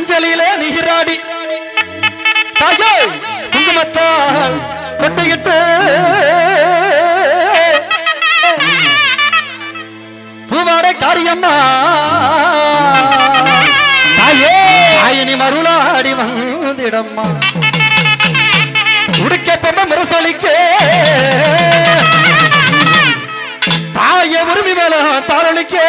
அஞ்சலியிலே நிகிராடி தாயே குங்குமத்தால் கொட்டிக்கிட்டு. பூவாடை காரியம்மா. தாயே தாயினி மருளாடி வந்திடம்மா. உடுக்க பொம்மை முரசொலிக்க. தாய உரிமை மேல தாரணிக்கே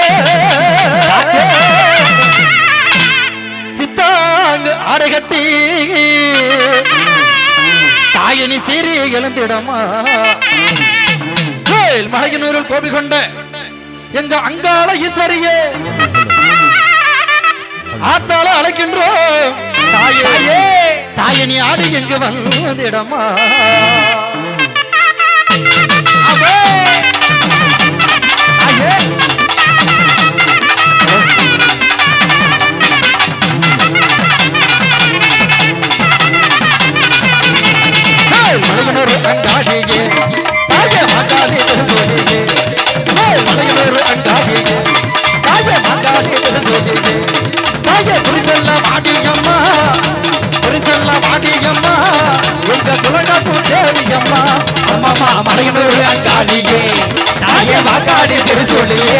இனி சீறி எழுந்திடமா கோயில் மலையனூரில் கோபி கொண்ட எங்க அங்காள ஈஸ்வரியே ஆத்தால அழைக்கின்றோ தாயே தாயே நீ ஆடி எங்கு வந்திடமா அவே. ஏய், மலையனூர் அங்காடியே தாயே மங்காடி திருசோதியே ஏய், மலையனூர் அங்காடியே தாயே மங்காடி திருசோதியே தாயே புரிசல்ல மாடியம்மா புரிசல்ல மாடியம்மா எங்க குலகாப்பு தேவியம்மா அம்மாமா மலையனூர் அங்காடியே தாய மங்காடி திருசோதியே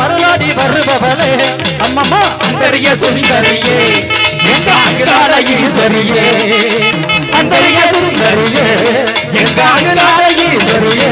மருளாடி வருபவளே. அம்மம்மா அந்தரிய சுந்தரியே. எங்க ஈஸ்வரியே அந்தரிய சுந்தரியே. எங்க அங்கடாட ஈஸ்வரியே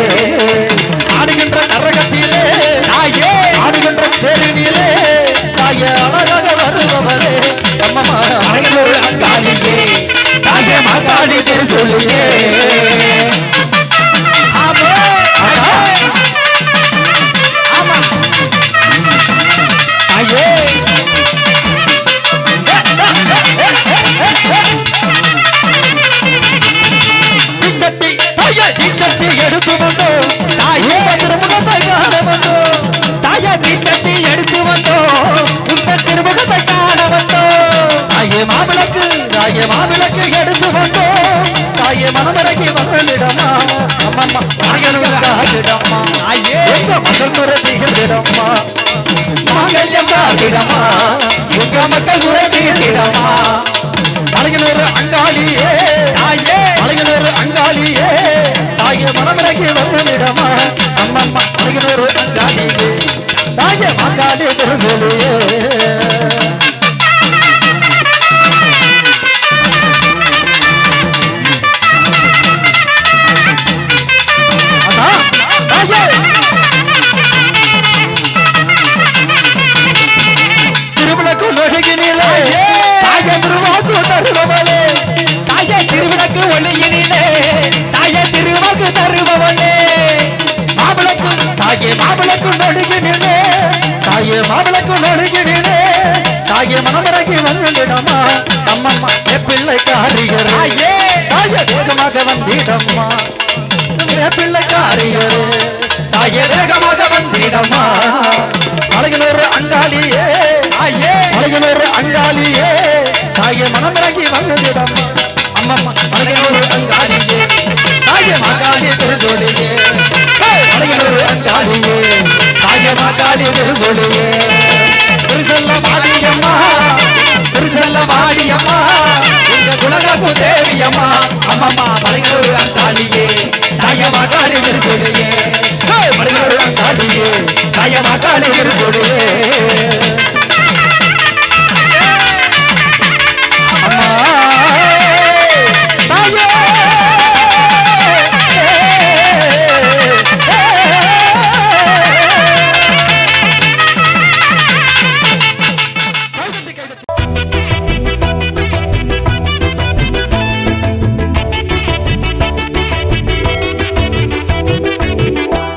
தாயே மாவிளக்கு தாயே மாவிளக்கு எடுத்து வந்தோம் தாயே மனமடக்கி மகளிடமா அம்மம்மா மகனுக்காகிடம்மா ஐயே. எங்க மகள் துரதிகளிடம்மா மாங்கல்யம் காத்திடமா எங்க மக்கள் துரதிகளிடமா அழகினொரு அங்காளியே. தாயே அழகினொரு அங்காளியே. தாயே மனமிறக்கி வந்துவிடமா அம்மம்மா அழகினொரு அங்காளியே. தாயே மங்காளி திருசொலியே நொழுகினிலே தாயே மாவிளக்கு நொழுகினிலே தாயே மனமரகி வந்துடமா அம்மம்மா என் பிள்ளை காரிகர். தாயே. தாயே வேகமாக வந்திடம்மா. என் பிள்ளை காரிகர். தாயே வேகமாக வந்திடம்மா. அழகினொரு அங்காளியே. ஐயே அழகினொரு அங்காளியே. தாயே மனமிறங்கி வந்துவிடம் அம்மம்மா அழகினொரு அங்காளியே. தாயே மகாளி திருசொலியே அழகினொரு அங்காளியே. மகாளி திருசொலியே திருசல்ல மாடியம்மா திருசல்ல மாடியம்மா இந்த குலகாப்பு தேவியம்மா அம்மம்மா அழகினொரு அங்காளியே தாயே மகாளி திருசொலியே மனிதர்கள் அங்காளியே தாய மகாளி திருசொலியே